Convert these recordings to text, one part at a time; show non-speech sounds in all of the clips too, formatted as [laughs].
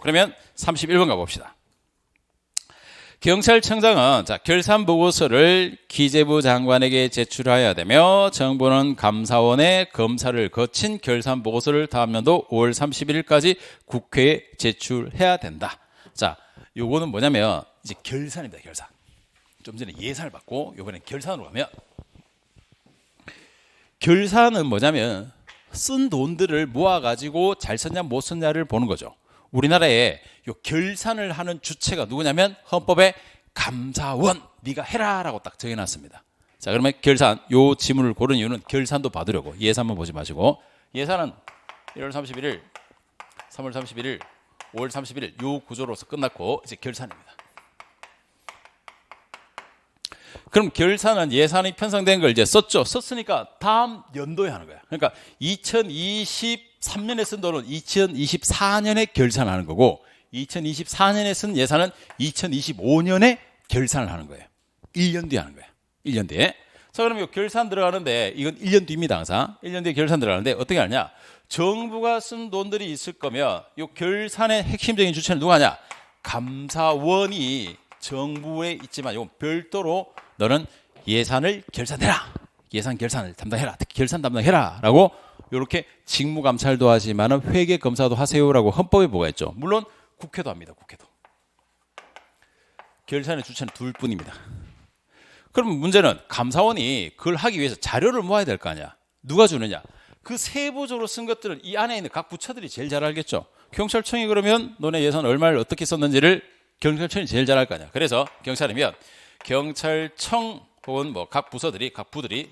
그러면 31번 가봅시다. 경찰청장은 자, 결산 보고서를 기재부 장관에게 제출해야 되며 정부는 감사원에 검사를 거친 결산 보고서를 다음 년도 5월 31일까지 국회에 제출해야 된다. 자, 요거는 뭐냐면 이제 결산입니다. 결산. 좀 전에 예산을 받고 요번에 결산으로 가면 결산은 뭐냐면 쓴 돈들을 모아 가지고 잘 썼냐 못 썼냐를 보는 거죠. 우리나라에 요 결산을 하는 주체가 누구냐면 헌법에 감사원 네가 해라라고 딱 정해놨습니다. 자 그러면 결산 요 지문을 고른 이유는 결산도 받으려고 예산만 보지 마시고 예산은 1월 31일, 3월 31일, 5월 31일 요 구조로서 끝났고 이제 결산입니다. 그럼 결산은 예산이 편성된 걸 이제 썼죠. 썼으니까 다음 연도에 하는 거야. 그러니까 2023년에 쓴 돈은 2024년에 결산하는 거고 2024년에 쓴 예산은 2025년에 결산을 하는 거예요. 1년 뒤에 하는 거예요. 1년 뒤에. 자, 그러면 요 결산 들어가는데 이건 1년 뒤입니다, 항상. 1년 뒤에 결산 들어가는데 어떻게 하냐? 정부가 쓴 돈들이 있을 거면 요 결산의 핵심적인 주체는 누가 하냐? 감사원이 정부에 있지만 이건 별도로 너는 예산을 결산해라. 예산 결산을 담당해라. 특히 결산 담당해라라고 이렇게 직무 감찰도 하지만은 회계 검사도 하세요라고 헌법에 뭐가 있죠. 물론 국회도 합니다. 국회도. 결산의 주체는 둘 뿐입니다. 그럼 문제는 감사원이 그걸 하기 위해서 자료를 모아야 될 거 아니야. 누가 주느냐? 그 세부적으로 쓴 것들은 이 안에 있는 각 부처들이 제일 잘 알겠죠. 경찰청이 그러면 너네 예산 얼마를 어떻게 썼는지를 경찰청이 제일 잘 알 거 아니야. 그래서 경찰이면 경찰청 혹은 뭐 각 부서들이 각 부들이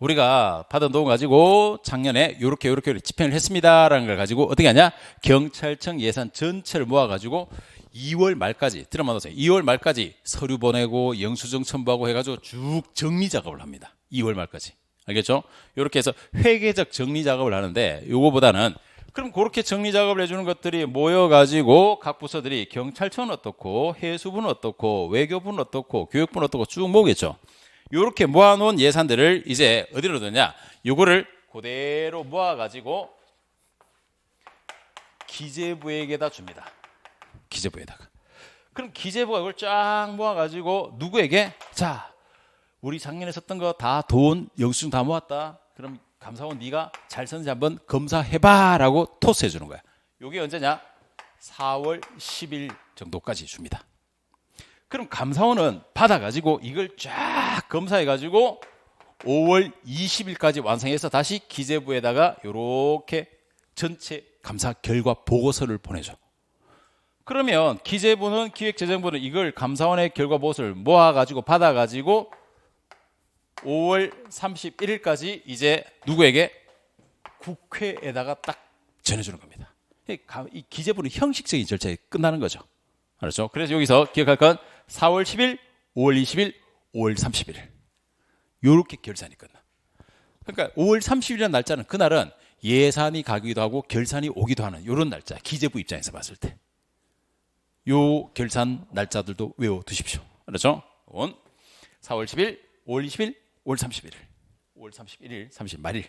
우리가 받은 돈 가지고 작년에 요렇게 요렇게 집행을 했습니다라는 걸 가지고 어떻게 하냐? 경찰청 예산 전체를 모아 가지고 2월 말까지 들어맞으세요. 2월 말까지 서류 보내고 영수증 첨부하고 해 가지고 쭉 정리 작업을 합니다. 2월 말까지 알겠죠? 이렇게 해서 회계적 정리 작업을 하는데 요거보다는 그럼 그렇게 정리 작업을 해주는 것들이 모여가지고 각 부서들이 경찰청은 어떻고 해수부는 어떻고 외교부는 어떻고 교육부는 어떻고 쭉 모으겠죠. 요렇게 모아놓은 예산들을 이제 어디로 넣냐? 요거를 그대로 모아가지고 기재부에게다 줍니다. 기재부에다가. 그럼 기재부가 이걸 쫙 모아가지고 누구에게? 자, 우리 작년에 썼던 거 다 돈 영수증 다 모았다. 그럼 감사원 네가 잘 썼는지 한번 검사해봐라고 토스해 주는 거야. 요게 언제냐? 4월 10일 정도까지 줍니다. 그럼 감사원은 받아가지고 이걸 쫙 검사해가지고 5월 20일까지 완성해서 다시 기재부에다가 이렇게 전체 감사 결과 보고서를 보내줘. 그러면 기재부는 기획재정부는 이걸 감사원의 결과 보고서를 모아가지고 받아가지고 5월 31일까지 이제 누구에게 국회에다가 딱 전해주는 겁니다. 이 기재부는 형식적인 절차에 끝나는 거죠. 알았죠? 그래서 여기서 기억할 건 4월 10일, 5월 20일, 5월 31일. 요렇게 결산이 끝나. 그러니까 5월 30일이라는 날짜는 그날은 예산이 가기도 하고 결산이 오기도 하는 요런 날짜. 기재부 입장에서 봤을 때. 요 결산 날짜들도 외워 두십시오. 알았죠? 4월 10일, 5월 20일, 5월 31일. 5월 31일, 30 말일.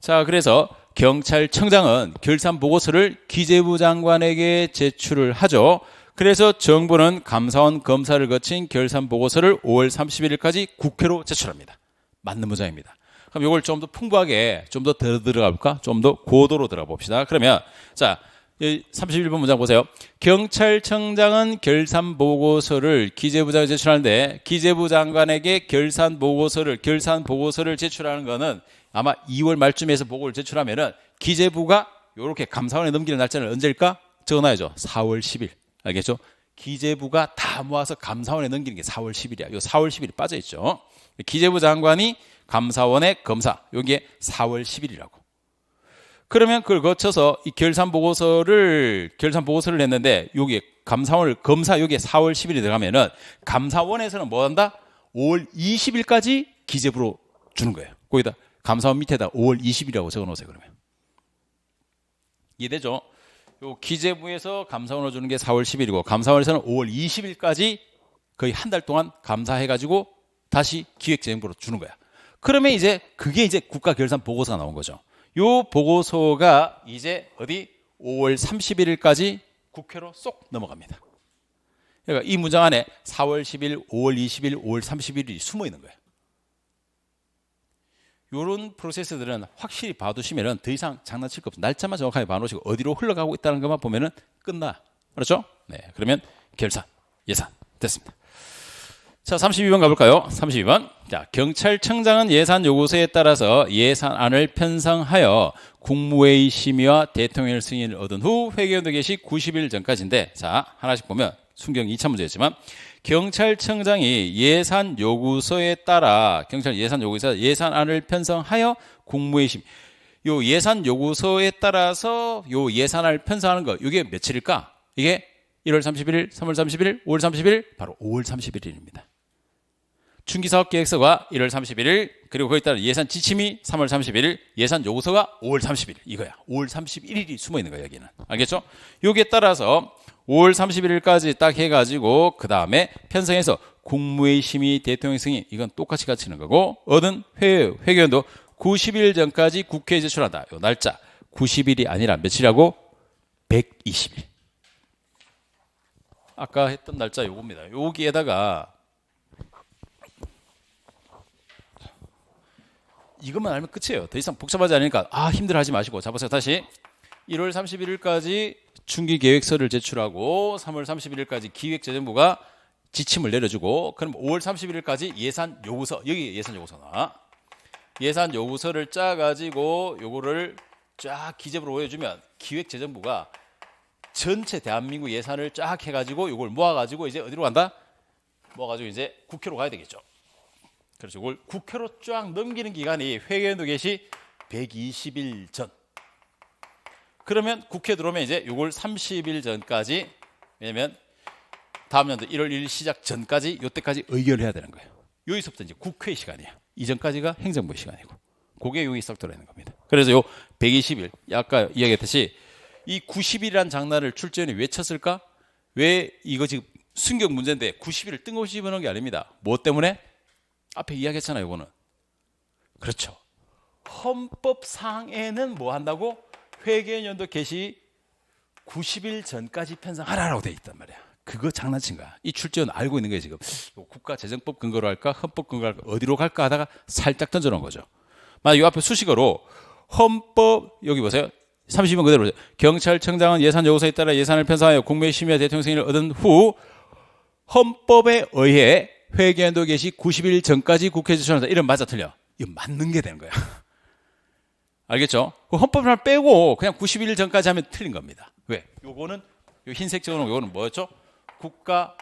자, 그래서 경찰청장은 결산 보고서를 기재부 장관에게 제출을 하죠. 그래서 정부는 감사원 검사를 거친 결산 보고서를 5월 31일까지 국회로 제출합니다. 맞는 문장입니다. 그럼 이걸 좀 더 풍부하게 좀더더 들어가 볼까? 좀 더 고도로 들어가 봅시다. 그러면 자, 31번 문장 보세요. 경찰청장은 결산 보고서를 기재부장에 제출하는데 기재부 장관에게 결산 보고서를 결산 보고서를 제출하는 거는 아마 2월 말쯤에서 보고를 제출하면은 기재부가 이렇게 감사원에 넘기는 날짜는 언제일까? 적어놔야죠. 4월 10일. 알겠죠? 기재부가 다 모아서 감사원에 넘기는 게 4월 10일이야. 요 4월 10일이 빠져 있죠. 기재부 장관이 감사원의 검사. 여기에 4월 10일이라고. 그러면 그걸 거쳐서 이 결산 보고서를 결산 보고서를 냈는데 여기 감사원을 검사 여기에 4월 10일이 들어가면은 감사원에서는 뭐 한다? 5월 20일까지 기재부로 주는 거예요. 거기다 감사원 밑에다 5월 20일이라고 적어 놓으세요, 그러면. 이해되죠? 요 기재부에서 감사원으로 주는 게 4월 10일이고 감사원에서는 5월 20일까지 거의 한 달 동안 감사해 가지고 다시 기획재정부로 주는 거야. 그러면 이제 그게 이제 국가 결산 보고서가 나온 거죠. 요 보고서가 이제 어디 5월 31일까지 국회로 쏙 넘어갑니다. 그러니까 이 문장 안에 4월 10일, 5월 20일, 5월 31일이 숨어 있는 거예요. 이런 프로세스들은 확실히 봐두시면은 더 이상 장난칠 거 없어. 날짜만 정확하게 봐놓으시고 어디로 흘러가고 있다는 것만 보면은 끝나. 그렇죠? 네. 그러면 결산, 예산 됐습니다. 자, 32번 가볼까요? 32번. 자, 경찰청장은 예산 요구서에 따라서 예산안을 편성하여 국무회의 심의와 대통령 승인을 얻은 후 회계연도 개시 90일 전까지인데, 자, 하나씩 보면 순경 2차 문제였지만, 경찰청장이 예산 요구서에 따라 경찰 예산 요구서 예산안을 편성하여 국무회의 심의 요 예산 요구서에 따라서 요 예산안을 편성하는 거 이게 며칠일까? 이게 1월 31일, 3월 31일, 5월 30일 바로 5월 31일입니다. 중기사업 계획서가 1월 31일 그리고 거기에 따른 예산 지침이 3월 31일 예산 요구서가 5월 30일 이거야 5월 31일이 숨어 있는 거야 여기는 알겠죠? 여기에 따라서 5월 31일까지 딱 해가지고 그 다음에 편성해서 국무회의 심의 대통령 승인 이건 똑같이 갖추는 거고 얻은 회, 회견도 90일 전까지 국회에 제출한다. 요 날짜. 90일이 아니라 며칠이라고? 120일. 아까 했던 날짜 요겁니다. 여기에다가 이것만 알면 끝이에요. 더 이상 복잡하지 않으니까. 아 힘들어하지 마시고. 잡으세요. 다시. 1월 31일까지 중기 계획서를 제출하고 3월 31일까지 기획재정부가 지침을 내려주고 그럼 5월 31일까지 예산 요구서 여기 예산 요구서나 예산 요구서를 짜 가지고 요거를 쫙 기재부로 보여주면 기획재정부가 전체 대한민국 예산을 쫙 해가지고 요걸 모아가지고 이제 어디로 간다? 모아가지고 이제 국회로 가야 되겠죠. 그래서 이걸 국회로 쫙 넘기는 기간이 회계연도 개시 120일 전. 그러면 국회 들어오면 이제 이걸 30일 전까지 왜냐면 다음 연도 1월 1일 시작 전까지 요때까지 의결해야 되는 거예요. 여기서부터 이제 국회 시간이야. 이전까지가 행정부 시간이고. 그게 여기 썩 들어있는 겁니다. 그래서 요 120일 아까 이야기했듯이 이 90일이라는 장난을 출제원이 왜 쳤을까? 왜 이거 지금 순경 문제인데 90일을 뜬금없이 집어넣은 게 아닙니다. 뭐 때문에? 앞에 이야기했잖아요, 이거는. 그렇죠. 헌법 상에는 뭐 한다고? 회계연도 개시 90일 전까지 편성하라라고 돼 있단 말이야. 그거 장난친 거야. 이 출제원 알고 있는 거예요, 지금. 국가재정법 근거로 할까? 헌법 근거로 할까? 어디로 갈까 하다가 살짝 던져놓은 거죠. 만약 이 앞에 수식어로 헌법, 여기 보세요. 30번 그대로 보세요. 경찰청장은 예산 요구서에 따라 예산을 편성하여 국무회의 심의와 대통령 승인을 얻은 후 헌법에 의해 회계연도 개시 90일 전까지 국회에 제출한다. 이런 맞아 틀려. 이거 맞는 게 되는 거야. 알겠죠? 그 헌법을 빼고 그냥 91일 전까지 하면 틀린 겁니다. 왜? 요거는 요 흰색 적어놓은 요거는 뭐였죠? 국가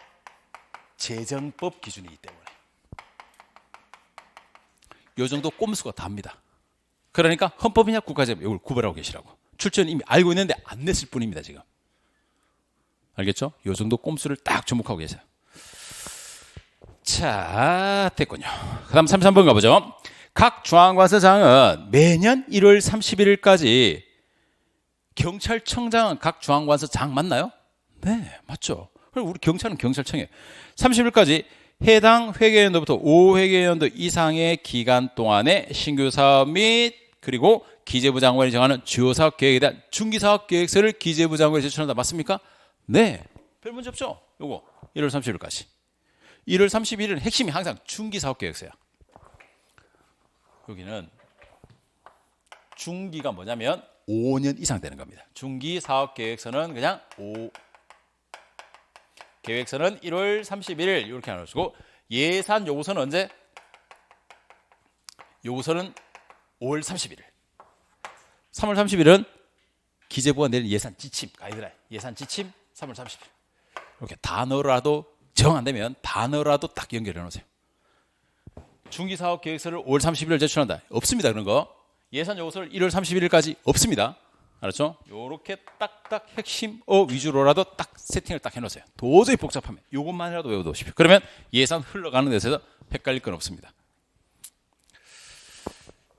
재정법 기준이기 때문에. 요 정도 꼼수가 답니다. 그러니까 헌법이냐 국가재정 이걸 구별하고 계시라고. 출처는 이미 알고 있는데 안 냈을 뿐입니다, 지금. 알겠죠? 요 정도 꼼수를 딱 주목하고 계세요. 자, 됐군요. 그 다음 33번 가보죠. 각 중앙관서장은 매년 1월 31일까지 경찰청장은 각 중앙관서장 맞나요? 네, 맞죠. 그럼 우리 경찰은 경찰청이에요. 30일까지 해당 회계연도부터 5회계연도 이상의 기간 동안에 신규 사업 및 그리고 기재부 장관이 정하는 주요 사업 계획에 대한 중기 사업 계획서를 기재부 장관에 제출한다. 맞습니까? 네. 별 문제 없죠? 요거 1월 30일까지. 1월 31일은 핵심이 항상 중기 사업 계획서야. 여기는 중기가 뭐냐면 5년 이상 되는 겁니다. 중기 사업 계획서는 그냥 5 계획서는 1월 31일 이렇게 나누시고 예산 요구서는 언제? 요구서는 5월 31일. 3월 30일은 기재부가 내린 예산 지침 가이드라인 예산 지침 3월 30일. 이렇게 단어라도 정 안 되면 단어라도 딱 연결해 놓으세요. 중기 사업 계획서를 5월 30일 제출한다. 없습니다. 그런 거. 예산 요구서를 1월 31일까지 없습니다. 알았죠? 요렇게 딱딱 핵심 어 위주로라도 딱 세팅을 딱 해놓으세요. 도저히 복잡하면 요것만이라도 외워두십시오. 그러면 예산 흘러가는 데서 헷갈릴 건 없습니다.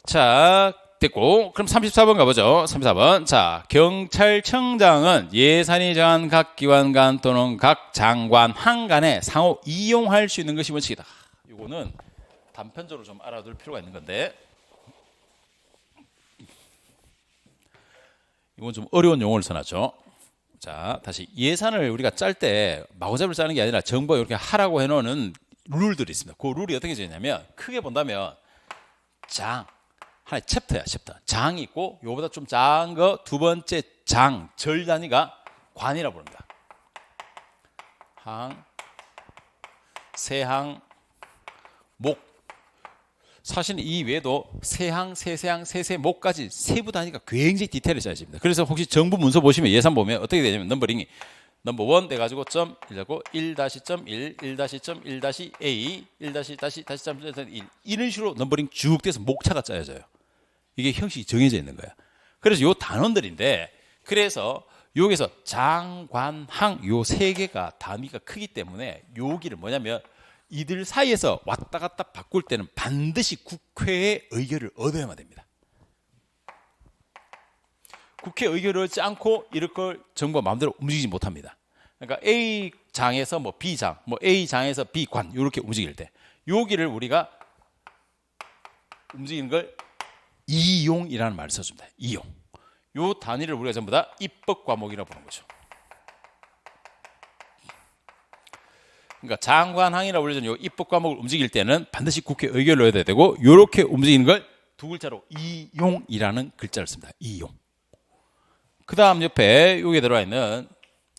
자, 됐고 그럼 34번 가보죠. 34번. 자, 경찰청장은 예산이 정한 각 기관 간 또는 각 장관 한 간에 상호 이용할 수 있는 것이 원칙이다. 요거는 단편적으로 좀 알아둘 필요가 있는 건데 이건 좀 어려운 용어를 써놨죠. 자, 다시 예산을 우리가 짤 때 마구잡이를 짜는 게 아니라 정부가 이렇게 하라고 해놓은 룰들이 있습니다. 그 룰이 어떻게 되냐면 크게 본다면 장 하나의 챕터야 챕터 장이 있고 요보다 좀 작은 거 두 번째 장 절 단위가 관이라 부릅니다. 항, 세항, 목. 사실 이 외에도 세항, 세세항, 세세목까지 세부 단위가 굉장히 디테일에 짜집니다. 그래서 혹시 정부 문서 보시면 예산 보면 어떻게 되냐면 넘버링이 넘버 원 돼가지고 점 1하고 1 다시 점 1, 1 다시 점 1 다시 A, 1 다시 다시 다시 점 1 이런 식으로 넘버링 쭉 돼서 목차가 짜여져요. 이게 형식이 정해져 있는 거야. 그래서 요 단원들인데 그래서 여기서 장관항 요 세 개가 단위가 크기 때문에 여기를 뭐냐면 이들 사이에서 왔다 갔다 바꿀 때는 반드시 국회의 의결을 얻어야만 됩니다. 국회 의결을 얻지 않고 이럴 걸 정부가 마음대로 움직이지 못합니다. 그러니까 A 장에서 뭐 B 장, 뭐 A 장에서 B 관 이렇게 움직일 때 여기를 우리가 움직이는 걸 이용이라는 말을 써줍니다. 이용. 요 단위를 우리가 전부 다 입법 과목이라고 부르는 거죠. 그러니까 장관항이라고 불려진 요 입법 과목을 움직일 때는 반드시 국회 의결을 얻어야 되고 요렇게 움직이는 걸 두 글자로 이용이라는 글자를 씁니다. 이용. 그다음 옆에 여기에 들어와 있는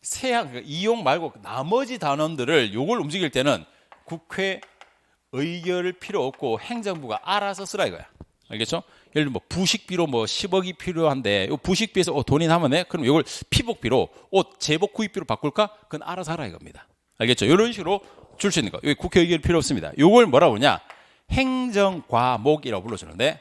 세항 그러니까 이용 말고 나머지 단원들을 요걸 움직일 때는 국회 의결을 필요 없고 행정부가 알아서 쓰라 이거야. 알겠죠? 예를 들면 뭐 부식비로 뭐 10억이 필요한데 요 부식비에서 어, 돈이 남았네. 그럼 이걸 피복비로 옷 제복 구입비로 바꿀까? 그건 알아서 하라 이겁니다. 알겠죠? 이런 식으로 줄 수 있는 거. 여기 국회 의결 필요 없습니다. 요걸 뭐라고 그러냐? 행정 과목이라고 불러주는데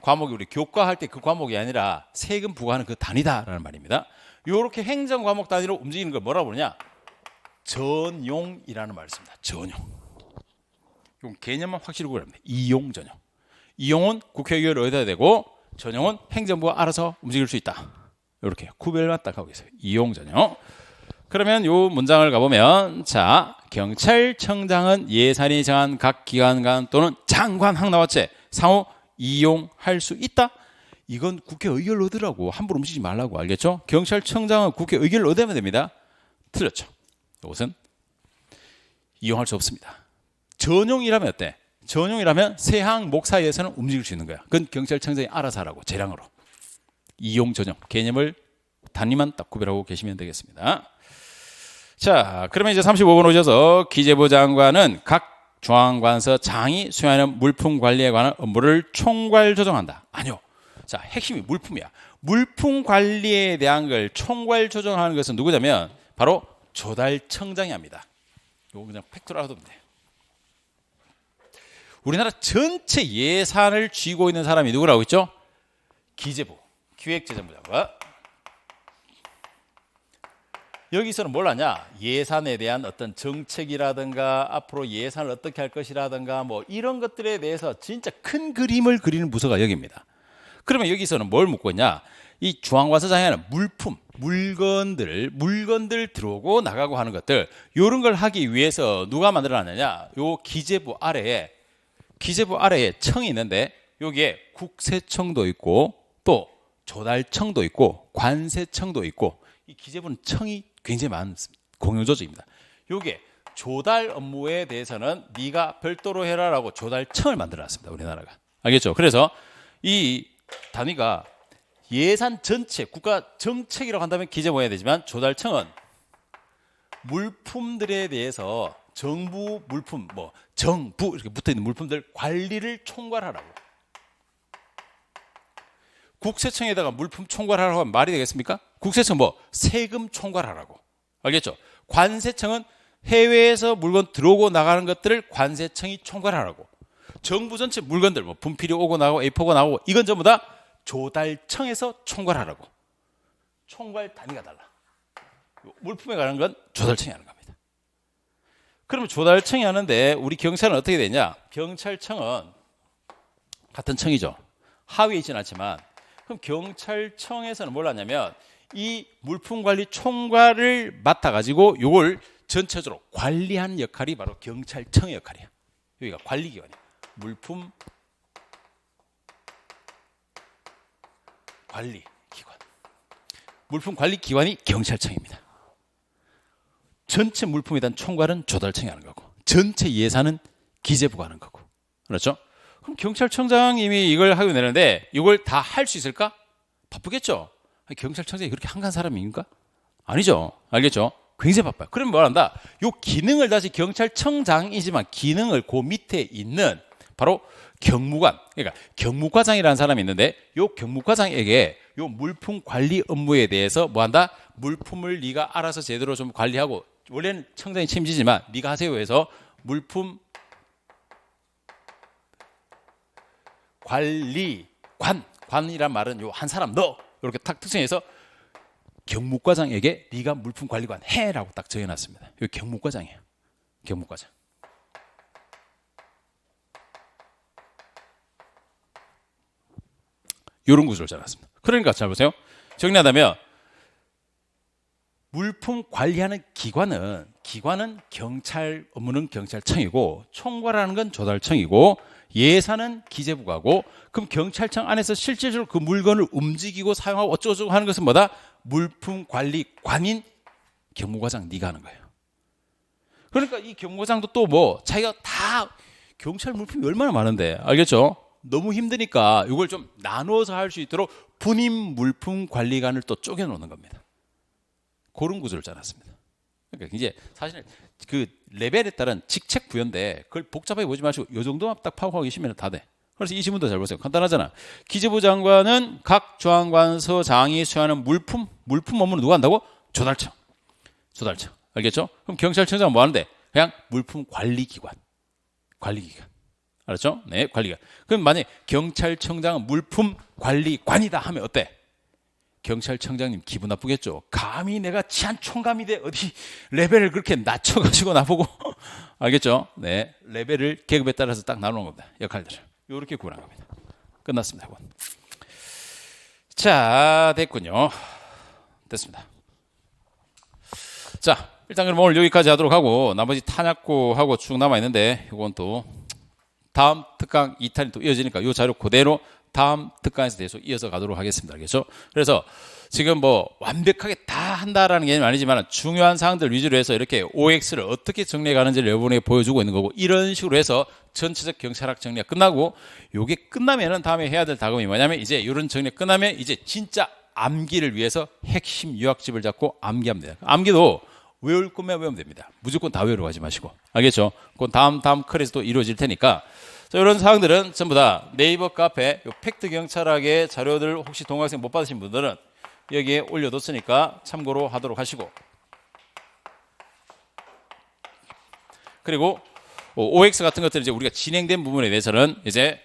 과목이 우리 교과할 때 그 과목이 아니라 세금 부과하는 그 단위다라는 말입니다. 요렇게 행정 과목 단위로 움직이는 걸 뭐라고 부르냐? 전용이라는 말을 씁니다. 전용. 요 개념만 확실히 구분합니다. 이용 전용. 이용은 국회 의결을 얻어야 되고 전용은 행정부가 알아서 움직일 수 있다. 이렇게 구별만 딱 하고 계세요. 이용 전용. 그러면 요 문장을 가보면 자 경찰청장은 예산이 정한 각 기관 간 또는 장관 항 나왔지 상호 이용할 수 있다. 이건 국회 의결을 얻으라고 함부로 움직이지 말라고 알겠죠? 경찰청장은 국회 의결을 얻으면 됩니다. 틀렸죠. 이것은 이용할 수 없습니다. 전용이라면 어때? 전용이라면 세항 목 사이에서는 움직일 수 있는 거야. 그건 경찰청장이 알아서 하라고 재량으로. 이용 전용 개념을 단위만 딱 구별하고 계시면 되겠습니다. 자, 그러면 이제 35번 오셔서 기재부 장관은 각 중앙관서 장이 수행하는 물품 관리에 관한 업무를 총괄 조정한다. 아니요. 자, 핵심이 물품이야. 물품 관리에 대한 걸 총괄 조정하는 것은 누구냐면 바로 조달청장이 합니다. 이거 그냥 팩트로 알아두면 돼. 우리나라 전체 예산을 쥐고 있는 사람이 누구라고 했죠? 기재부, 기획재정부 장관. 여기서는 뭘 하냐? 예산에 대한 어떤 정책이라든가 앞으로 예산을 어떻게 할 것이라든가 뭐 이런 것들에 대해서 진짜 큰 그림을 그리는 부서가 여기입니다. 그러면 여기서는 뭘 묻고 있냐? 이 중앙관서장에는 물품, 물건들, 물건들 들어오고 나가고 하는 것들 이런 걸 하기 위해서 누가 만들어놨느냐? 요 기재부 아래에 기재부 아래에 청이 있는데 여기에 국세청도 있고 또 조달청도 있고 관세청도 있고 이 기재부는 청이 굉장히 많습니다. 공용조직입니다. 요게 조달 업무에 대해서는 네가 별도로 해라라고 조달청을 만들어놨습니다. 우리나라가 알겠죠? 그래서 이 단위가 예산 전체 국가 정책이라고 한다면 기재부 해야 되지만 조달청은 물품들에 대해서 정부 물품 뭐 정부 이렇게 붙어 있는 물품들 관리를 총괄하라고. 국세청에다가 물품 총괄하라고 하면 말이 되겠습니까? 국세청 뭐 세금 총괄하라고. 알겠죠? 관세청은 해외에서 물건 들어오고 나가는 것들을 관세청이 총괄하라고. 정부 전체 물건들 뭐 분필이 오고 나가고 A4가 나오고 이건 전부 다 조달청에서 총괄하라고. 총괄 단위가 달라. 물품에 관한 건 조달청이 하는 겁니다. 그러면 조달청이 하는데 우리 경찰은 어떻게 되냐? 경찰청은 같은 청이죠. 하위에 있지는 않지만 그럼 경찰청에서는 뭘 하냐면 이 물품 관리 총괄을 맡아 가지고 요걸 전체적으로 관리하는 역할이 바로 경찰청의 역할이야. 여기가 관리 기관이야. 물품 관리 물품 관리 기관이 경찰청입니다. 전체 물품에 대한 총괄은 조달청이 하는 거고 전체 예산은 기재부가 하는 거고 그렇죠? 그럼 경찰청장님이 이걸 하고 내는데 이걸 다 할 수 있을까? 바쁘겠죠. 경찰청장이 그렇게 한간 사람입니까? 아니죠. 알겠죠? 굉장히 바빠요. 그러면 뭘 한다? 요 기능을 다시 경찰청장이지만 기능을 그 밑에 있는 바로 경무관, 그러니까 경무과장이라는 사람이 있는데 요 경무과장에게 요 물품 관리 업무에 대해서 뭐 한다? 물품을 네가 알아서 제대로 좀 관리하고 원래는 청장이 책임지지만 네가 하세요 해서 물품 관리관 관이란 말은 요 한 사람 너 이렇게 딱 특성해서 경무과장에게 네가 물품 관리관 해라고 딱 정해놨습니다. 요 경무과장이에요. 경무과장. 요런 구조를 짜놨습니다. 그러니까 잘 보세요. 정리하자면 물품 관리하는 기관은 기관은 경찰 업무는 경찰청이고 총괄하는 건 조달청이고 예산은 기재부가고 그럼 경찰청 안에서 실질적으로 그 물건을 움직이고 사용하고 어쩌고저쩌고 하는 것은 뭐다? 물품 관리 관인 경무과장 네가 하는 거예요. 그러니까 이 경무과장도 또 뭐 자기가 다 경찰 물품이 얼마나 많은데 알겠죠? 너무 힘드니까 이걸 좀 나누어서 할 수 있도록 분임 물품 관리관을 또 쪼개 놓는 겁니다. 그런 구조를 짜놨습니다. 그러니까 이제 사실은 그 레벨에 따른 직책 부여인데 그걸 복잡하게 보지 마시고 이 정도만 딱 파악하고 계시면 다 돼. 그래서 이 지문도 잘 보세요. 간단하잖아. 기재부 장관은 각 조항관서 장이 수행하는 물품 물품 업무는 누가 한다고? 조달청. 조달청. 알겠죠? 그럼 경찰청장은 뭐 하는데? 그냥 물품 관리 기관. 관리 기관. 알았죠? 네, 관리기관. 그럼 만약 경찰청장은 물품 관리관이다 하면 어때? 경찰청장님 기분 나쁘겠죠. 감히 내가 치안 총감이 돼 어디 레벨을 그렇게 낮춰가지고 나보고 [laughs] 알겠죠? 네, 레벨을 계급에 따라서 딱 나누는 겁니다. 역할들을 이렇게 구분한 겁니다. 끝났습니다. 이건. 자, 됐군요. 됐습니다. 자, 일단 그럼 오늘 여기까지 하도록 하고 나머지 탄약고하고 쭉 남아 있는데 이건 또 다음 특강 2탄이 또 이어지니까 이 자료 그대로 다음 특강에서 계속 이어서 가도록 하겠습니다. 알겠죠? 그래서 지금 뭐 완벽하게 다 한다라는 게 아니지만 중요한 사항들 위주로 해서 이렇게 OX를 어떻게 정리해 가는지를 여러분에게 보여주고 있는 거고 이런 식으로 해서 전체적 경찰학 정리가 끝나고 요게 끝나면은 다음에 해야 될 작업이 뭐냐면 이제 이런 정리가 끝나면 이제 진짜 암기를 위해서 핵심 유학집을 잡고 암기하면 돼요. 암기도 외울 거면 외우면 됩니다. 무조건 다 외우러 가지 마시고. 알겠죠? 그건 다음, 다음 컬에서도 이루어질 테니까. 자, 이런 사항들은 전부 다 네이버 카페, 요 팩트 경찰학의 자료들 혹시 동학생 못 받으신 분들은 여기에 올려뒀으니까 참고로 하도록 하시고. 그리고 OX 같은 것들 이제 우리가 진행된 부분에 대해서는 이제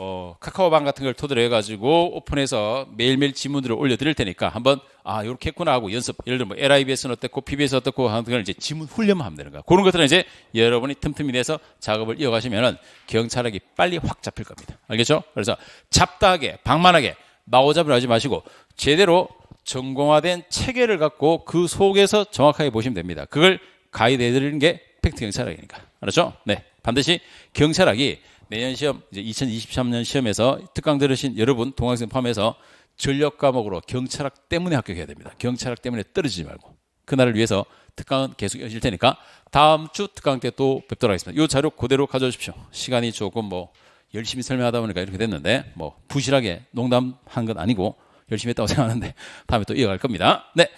어, 카카오방 같은 걸 토대로 해가지고 오픈해서 매일매일 지문들을 올려드릴 테니까 한번 아 이렇게 했구나 하고 연습 예를 들어 뭐 LIBS는 어땠고 PBS 어떻고 하는 걸 이제 지문 훈련만 하면 되는 거야. 그런 것들은 이제 여러분이 틈틈이 내서 작업을 이어가시면은 경찰학이 빨리 확 잡힐 겁니다. 알겠죠? 그래서 잡다하게 방만하게 마오잡을 하지 마시고 제대로 전공화된 체계를 갖고 그 속에서 정확하게 보시면 됩니다. 그걸 가이드 해드리는 게 팩트 경찰학이니까. 알았죠? 네. 반드시 경찰학이 내년 시험 이제 2023년 시험에서 특강 들으신 여러분 동학생 포함해서 전력 과목으로 경찰학 때문에 합격해야 됩니다. 경찰학 때문에 떨어지지 말고 그날을 위해서 특강은 계속 이어질 테니까 다음 주 특강 때 또 뵙도록 하겠습니다. 이 자료 그대로 가져오십시오. 시간이 조금 뭐 열심히 설명하다 보니까 이렇게 됐는데 뭐 부실하게 농담한 건 아니고 열심히 했다고 [laughs] 생각하는데 다음에 또 이어갈 겁니다. 네.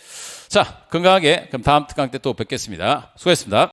자, 건강하게 그럼 다음 특강 때 또 뵙겠습니다. 수고했습니다.